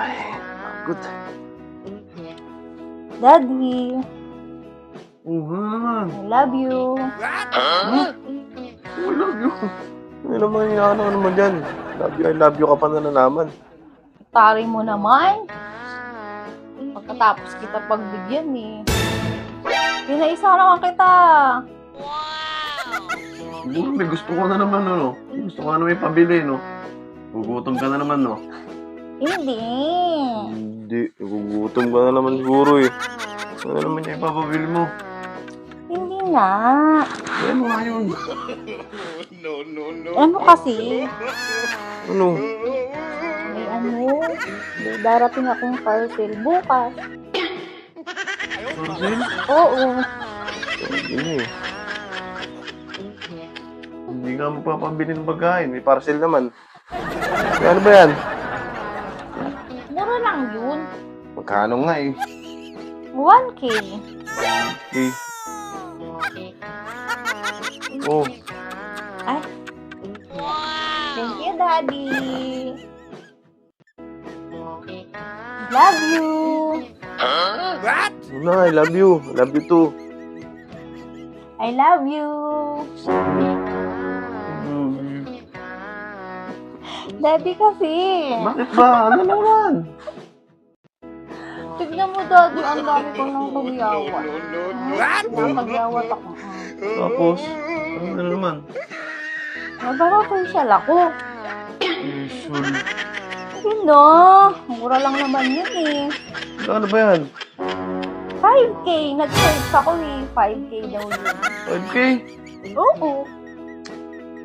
Ay, good. Daddy, naman? I love you. I love you. Ano naman yung ano, naman dyan? Love you, I love you ka pa na naman. Tari mo naman. Pagkatapos kita pagbigyan eh. Pinaisa naman kita. Siguro may gusto ko na naman, ano? May Gusto ko na naman pabili, no? Gugutom ka na naman, no? Hindi. Hindi, gugutom ka na naman siguro, eh. Ano naman yung ipapabili mo? Hindi na. Ano nga yun? Ano kasi? Ano? May ano? May darating akong parcel bukas. Parcel? Oo. Hindi eh. Hindi nga magpapabili ng pagkain. May parcel naman. Ano ba yan? Magkano nga eh? 1K. Eh. Oh, Ay. Thank you, Daddy. Love you. ano na, I love you. I love you too. I love you. Mm. Daddy kasi. Bakit ba? Ano naman? Tignan mo, Daddy, ang dami ko ng pagyawat. What? Pagyawat ako. Tapos, ano na naman? Nagpapa-facial ako. Usual. Yun no. Mura lang naman yun eh. Ano ba yan? 5K. Nag-search ako eh. 5K daw yun. 5K? Oo.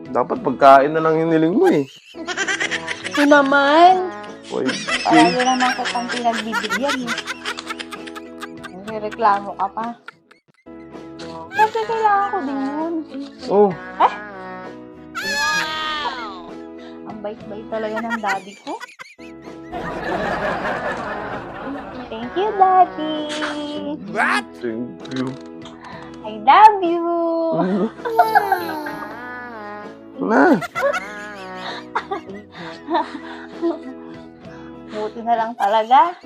Dapat pagkain na lang hiniling mo eh. Ito naman. 5K? Parang naman kitang pinagbibigyan eh. Nagreklamo ka pa. Kasi kailangan ko din yun. Oh, Ang bait-bait talaga ng daddy ko. Thank you, Daddy. thank you. I love you. Na, Buti na lang talaga.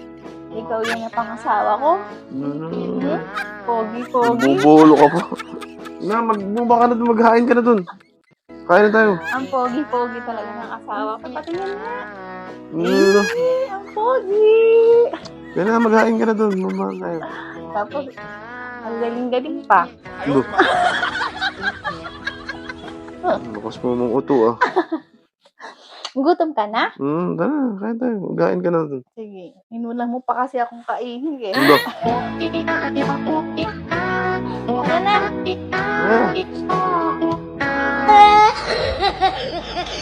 Ikaw yung napangasawa ko. Mm, Pogi-pogi. Bubolo ka pa. Na, magbumba ka na dun, maghain ka na dun. Kain na tayo. Ang pogi-pogi talaga ng asawa ko. Patingin nga. Ano? Eh, ang pogi. Kaya na, maghain ka na dun. Mama tayo. Tapos, ang galing-galing pa. Ano? Lakas mo mong uto ah. Gutom ka na? Hmm, tara, kaya tayo. Gain ka na dun. Sige, inulang mo pa kasi akong kainin eh. Ano? Ano na? Ah.